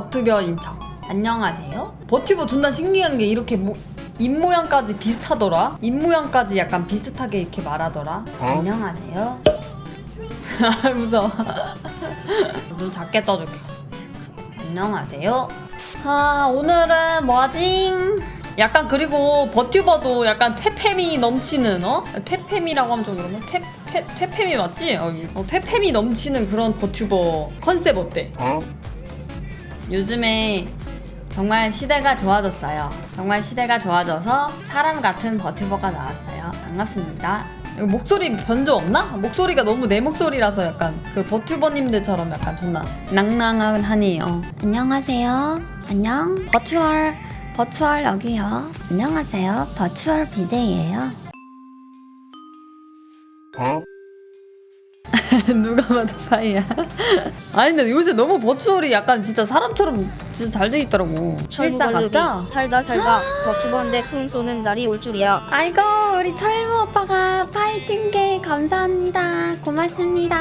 버튜버 인 척. 안녕하세요. 버튜버 존나 신기한 게 이렇게 뭐, 입 모양까지 비슷하더라. 입 모양까지 약간 비슷하게 이렇게 말하더라. 안녕하세요. 아, 무서워. 눈 작게 떠줄게. 안녕하세요. 아 오늘은 뭐하지? 약간 그리고 버튜버도 약간 퇴폐미 넘치는 어? 퇴폐미라고 하면 좀 그런가? 퇴, 퇴, 퇴폐미 맞지? 어, 이- 어, 퇴폐미 넘치는 그런 버튜버 컨셉 어때? 요즘에 정말 시대가 좋아졌어요. 정말 시대가 좋아져서 사람 같은 버튜버가 나왔어요. 반갑습니다. 목소리 변조 없나? 목소리가 너무 내 목소리라서 약간 그 버튜버님들처럼 약간 존나 낭낭한 하니요. 안녕하세요. 안녕. 버추얼 버추얼 여기요. 안녕하세요. 버추얼 BJ예요. 누가 봐도 파이야. 아니 근데 요새 너무 버추얼이 약간 진짜 사람처럼 진짜 잘 돼 있더라고. 실사 같다. 살다 살다 버추버인데 풍 쏘는 날이 올 줄이야 아이고 우리 철무 오빠가 파이팅게 감사합니다. 고맙습니다.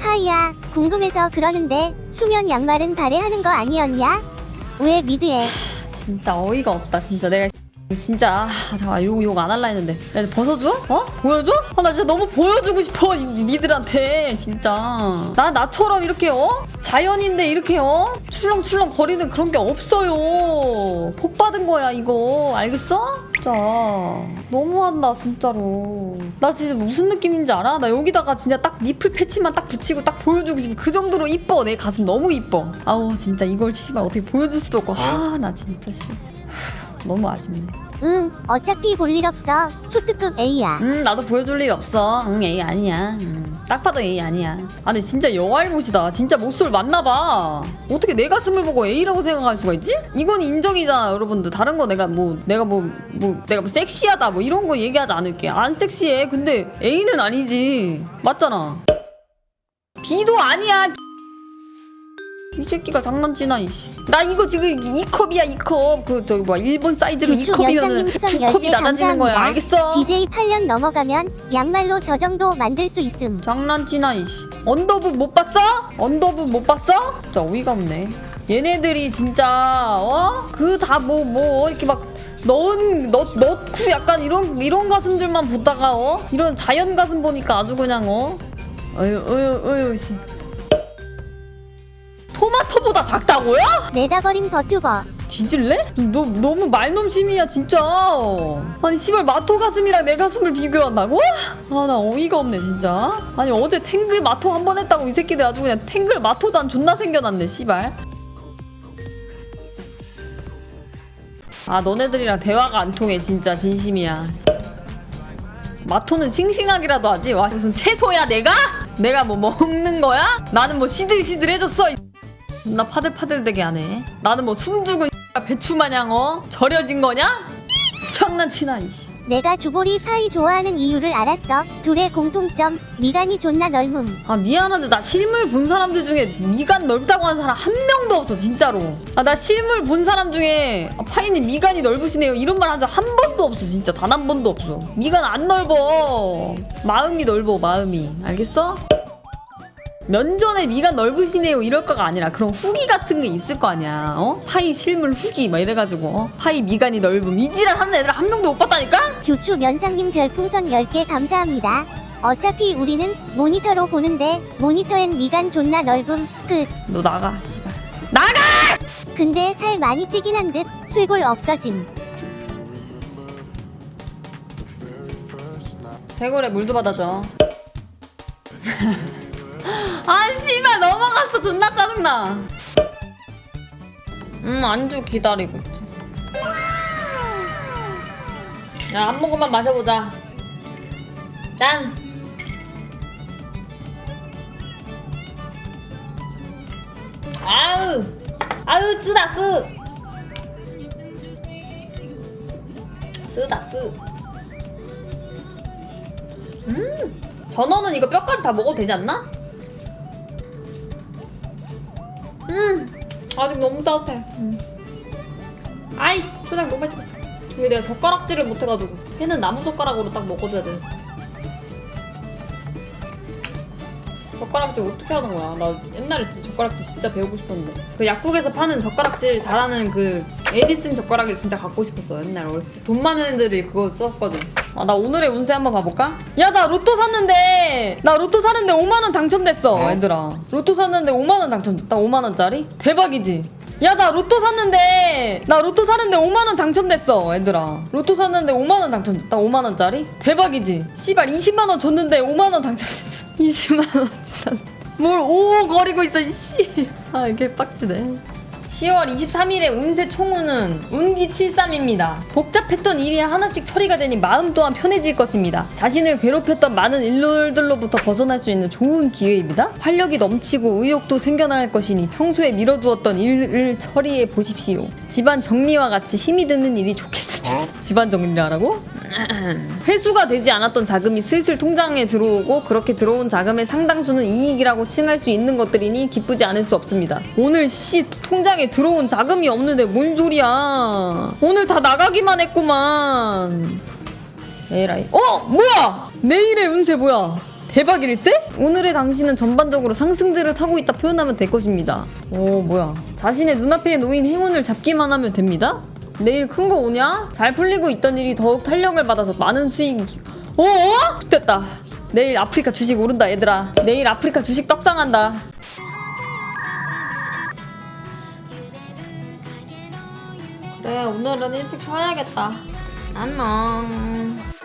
하이야, 궁금해서 그러는데 수면 양말은 발에 하는 거 아니었냐? 왜 미드에? 진짜 어이가 없다 진짜 내가 진짜 아, 잠깐 욕욕 안 할라 했는데 야, 벗어줘? 어? 보여줘? 아, 나 진짜 너무 보여주고 싶어 이- 니들한테 진짜 나 나처럼 이렇게 어? 자연인데 이렇게 어? 출렁출렁 거리는 그런 게 없어요 복 받은 거야 이거 알겠어? 진짜 너무한다 진짜로 나 진짜 무슨 느낌인지 알아? 나 여기다가 진짜 딱 니플 패치만 딱 붙이고 딱 보여주고 싶어 그 정도로 이뻐 내 가슴 너무 이뻐 아우 진짜 이걸 씨발 어떻게 보여줄 수도 없고 아 나 진짜 씨 너무 아쉽네. 응, 어차피 볼 일 없어. 초특급 A야. 음 나도 보여줄 일 없어. 응 A 아니야. 음, 딱 봐도 A 아니야. 아니 진짜 여알못이다. 진짜 목소리 맞나봐. 어떻게 내 가슴을 보고 A라고 생각할 수가 있지? 이건 인정이잖아 여러분들. 다른 거 내가 뭐 내가 뭐 뭐 내가 뭐 섹시하다 뭐 이런 거 얘기하지 않을게. 안 섹시해. 근데 A는 아니지. 맞잖아. B도 아니야 이 새끼가 장난치나 이씨 나 이거 지금 2컵이야 2컵 그 저기 뭐 일본 사이즈로 유추 2컵이면은 연상님 수선 2컵이 10개 낮아지는 거야. 알겠어? DJ 8년 넘어가면 양말로 저 정도 만들 수 있음. 장난치나 이씨 언더부 못 봤어? 언더부 못 봤어? 진짜 어이가 없네 얘네들이 진짜 어? 그 다 뭐뭐 이렇게 막 넣은 넣, 넣고 약간 이런 이런 가슴들만 보다가 어? 이런 자연 가슴 보니까 아주 그냥 어? 어휴 어휴 어휴 씨 토마토보다 작다고요? 내다버린 버튜버. 뒤질래? 너 너무 말놈심이야 진짜. 아니 씨발 마토 가슴이랑 내 가슴을 비교한다고? 아 나 어이가 없네 진짜. 아니 어제 탱글 마토 한 번 했다고 이 새끼들 아주 그냥 탱글 마토단 존나 생겨났네 씨발. 아 너네들이랑 대화가 안 통해 진짜 진심이야. 마토는 싱싱하기라도 하지. 와 무슨 채소야 내가? 내가 뭐 먹는 거야? 나는 뭐 시들시들해졌어. 이나 파들파들되게 하네. 나는 뭐 숨죽은 배추 마냥 어 절여진 거냐? 장난치나 이씨. 내가 주보리 파이 좋아하는 이유를 알았어. 둘의 공통점, 미간이 존나 넓음. 아 미안한데 나 실물 본 사람들 중에 미간 넓다고 하는 사람 한 명도 없어 진짜로. 아 나 실물 본 사람 중에 아, 파이님 미간이 넓으시네요 이런 말 한 적 한 번도 없어 진짜 단 한 번도 없어. 미간 안 넓어. 마음이 넓어 마음이 알겠어? 면전에 미간 넓으시네요 이럴 거가 아니라 그런 후기 같은 게 있을 거 아니야 어? 파이 실물 후기 막 이래가지고 어? 파이 미간이 넓음 이지랄 하는 애들 한 명도 못 봤다니까? 교추 면상님 별풍선 10개 감사합니다. 어차피 우리는 모니터로 보는데 모니터엔 미간 존나 넓음. 끝. 너 나가 씨발 나가! 근데 살 많이 찌긴 한 듯 쇄골 없어짐. 대골에 물도 받아줘. 아 씨발 넘어갔어 존나 짜증나. 음 안주 기다리고 있지. 야한 모금만 마셔보자. 짠. 아우 아우 쓰다 쓰. 쓰다 쓰. 음, 전어는 이거 뼈까지 다 먹어도 되지 않나? 음, 아직 너무 따뜻해. 음. 아이씨, 초장 너무 빨리 찍었어. 이게 내가 젓가락질을 못해가지고. 얘는 나무 젓가락으로 딱 먹어줘야 돼. 젓가락질 어떻게 하는 거야? 나 옛날에 진짜 젓가락질 진짜 배우고 싶었는데. 그 약국에서 파는 젓가락질 잘하는 그 에디슨 젓가락을 진짜 갖고 싶었어 옛날에 어렸을 때. 돈 많은 애들이 그거 썼거든. 아 나 오늘의 운세 한번 봐볼까? 야 나 로또 샀는데! 나 로또 사는데 5만원 당첨됐어. 얘들아. 로또 샀는데 5만원 당첨됐다. 5만원짜리? 대박이지? 야 나 로또 샀는데! 나 로또 사는데 5만 원 당첨됐어 얘들아. 로또 샀는데 5만 원 당첨됐다. 5만 원짜리? 대박이지. 씨발 20만 원 줬는데 5만 원 당첨됐어 20만 원 진짜 뭘오 거리고 있어 이씨아 이게 빡치네 10월 23일에 운세 총운은 운기 73입니다. 복잡했던 일이 하나씩 처리가 되니 마음 또한 편해질 것입니다. 자신을 괴롭혔던 많은 일들로부터 벗어날 수 있는 좋은 기회입니다. 활력이 넘치고 의욕도 생겨날 것이니 평소에 미뤄두었던 일을 처리해 보십시오. 집안 정리와 같이 힘이 드는 일이 좋겠습니다. 집안 정리를 하라고? 회수가 되지 않았던 자금이 슬슬 통장에 들어오고 그렇게 들어온 자금의 상당수는 이익이라고 칭할 수 있는 것들이니 기쁘지 않을 수 없습니다. 오늘 씨 통장에 들어온 자금이 없는데 뭔 소리야? 오늘 다 나가기만 했구만. 에라이. 어 뭐야? 내일의 운세 뭐야? 대박일세? 오늘의 당신은 전반적으로 상승들을 타고 있다 표현하면 될 것입니다. 오 뭐야? 자신의 눈앞에 놓인 행운을 잡기만 하면 됩니다. 내일 큰 거 오냐? 잘 풀리고 있던 일이 더욱 탄력을 받아서 많은 수익이 기- 어? 어? 됐다. 내일 아프리카 주식 오른다 얘들아. 내일 아프리카 주식 떡상한다. 그래 오늘은 일찍 쉬어야겠다. 안녕.